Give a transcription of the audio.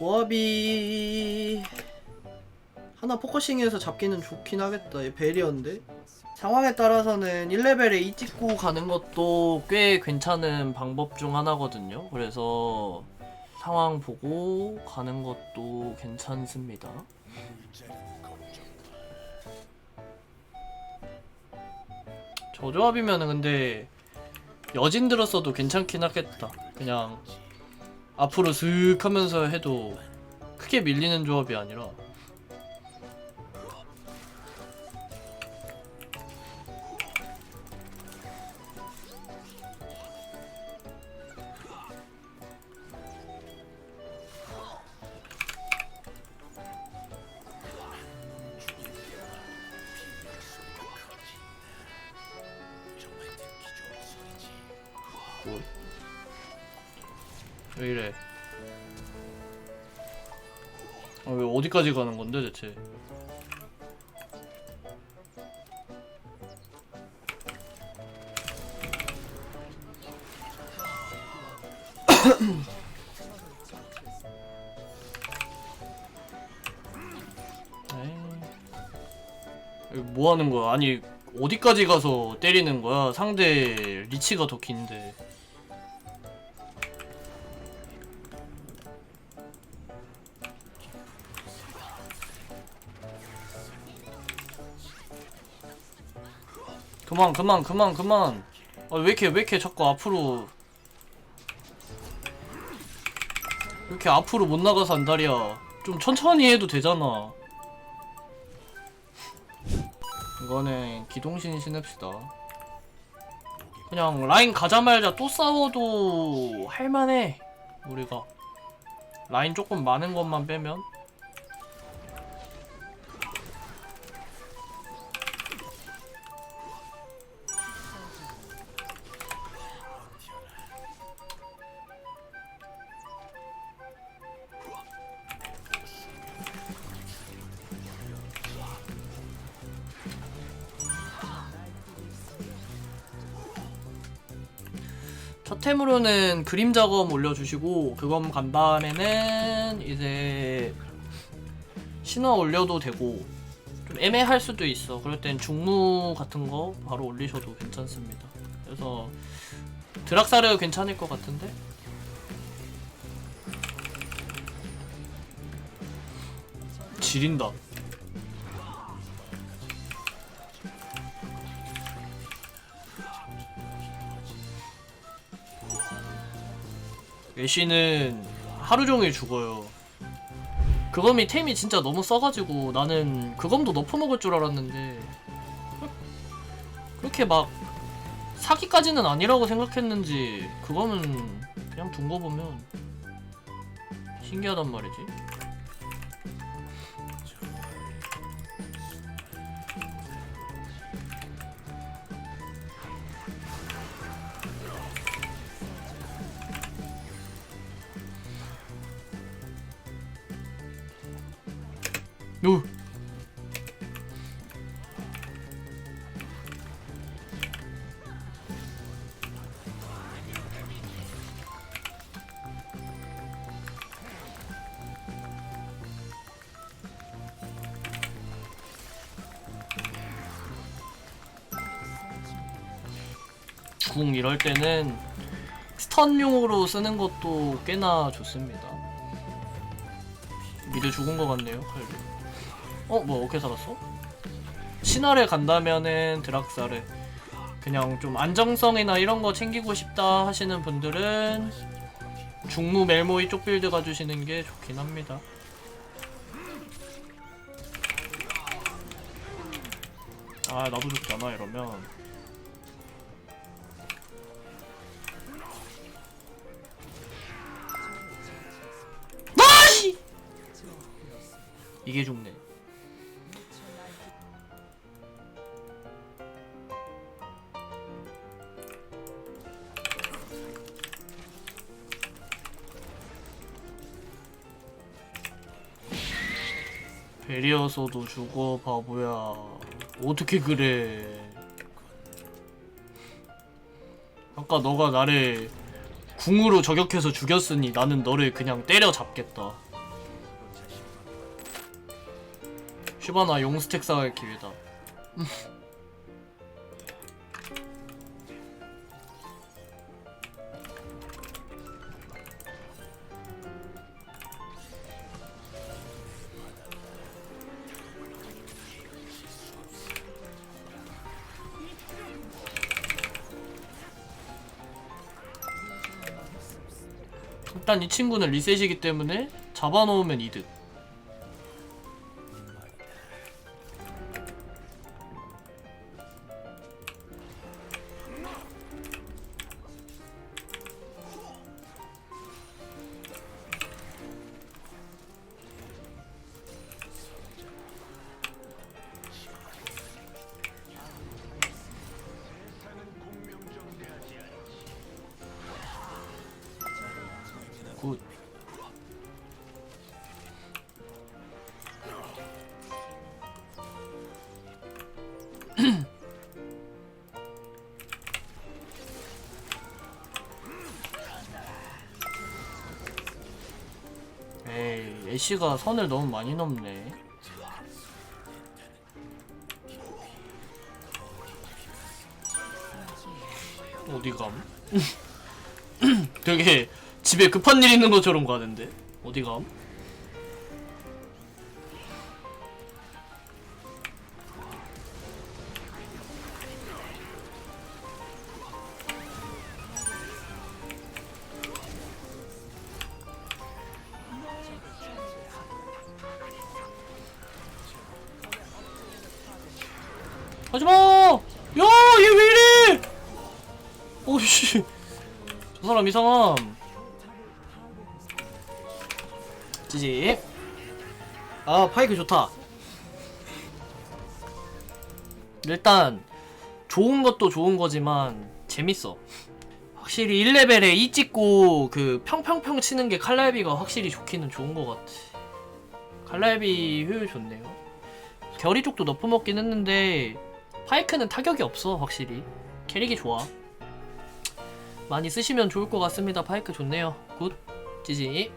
조합이 하나 포커싱해서 잡기는 좋긴 하겠다. 얘 베리어인데 상황에 따라서는 1레벨에 E 찍고 가는 것도 꽤 괜찮은 방법 중 하나거든요. 그래서 상황 보고 가는 것도 괜찮습니다. 저 조합이면은 근데 여진 들었어도 괜찮긴 하겠다. 그냥 앞으로 슥 하면서 해도 크게 밀리는 조합이 아니라 뭐. 왜 이래? 아, 왜 어디까지 가는 건데 대체? 뭐 하는 거야? 아니 어디까지 가서 때리는 거야? 상대 리치가 더 긴데. 그만 그만 그만 그만. 아, 왜 이렇게 왜 이렇게 자꾸 앞으로. 왜 이렇게 앞으로 못 나가서 안달이야? 좀 천천히 해도 되잖아. 이거는 기동신 신읍시다. 그냥 라인 가자마자 또 싸워도 할만해 우리가. 라인 조금 많은 것만 빼면 첫 템으로는 그림 작업 올려주시고 그건 간 다음에는 이제 신화 올려도 되고 좀 애매할 수도 있어. 그럴 땐 중무 같은 거 바로 올리셔도 괜찮습니다. 그래서 드락사르 괜찮을 것 같은데? 지린다 애쉬는 하루 종일 죽어요. 그검이 템이 진짜 너무 써가지고 나는 그검도 너프 먹을 줄 알았는데 그렇게 막 사기까지는 아니라고 생각했는지 그거는 그냥 둔 거 보면 신기하단 말이지. 요. 궁 이럴 때는 스턴용으로 쓰는 것도 꽤나 좋습니다. 미드 죽은 것 같네요, 칼리. 어? 뭐 어떻게 살았어? 신화를 간다면은 드락사를 그냥 좀 안정성이나 이런 거 챙기고 싶다 하시는 분들은 중무 멜모이 쪽 빌드 가주시는 게 좋긴 합니다. 아 나도 죽잖아 이러면 아이! 이게 죽네. 베리어서도 주고 바보야. 어떻게 그래? 아까 너가 나를 궁으로 저격해서 죽였으니 나는 너를 그냥 때려잡겠다. 슈바나 용스택 쌓을 기회다. 일단 이 친구는 리셋이기 때문에 잡아놓으면 이득 애쉬가 선을 너무 많이 넘네. 어디 감? 되게 집에 급한 일 있는 것처럼 가는데 어디 감? 하지마! 야, 얘 왜 이래? 오씨, 저 사람 이상함. 지지. 아, 파이크 좋다. 일단 좋은 것도 좋은 거지만 재밌어. 확실히 1레벨에 이 찍고 그 평평평 치는 게 칼날비가 확실히 좋기는 좋은 것 같아. 칼날비 효율 좋네요. 결이 쪽도 너프 먹긴 했는데 파이크는 타격이 없어 확실히. 캐릭이 좋아. 많이 쓰시면 좋을 것 같습니다. 파이크 좋네요. 굿. 지지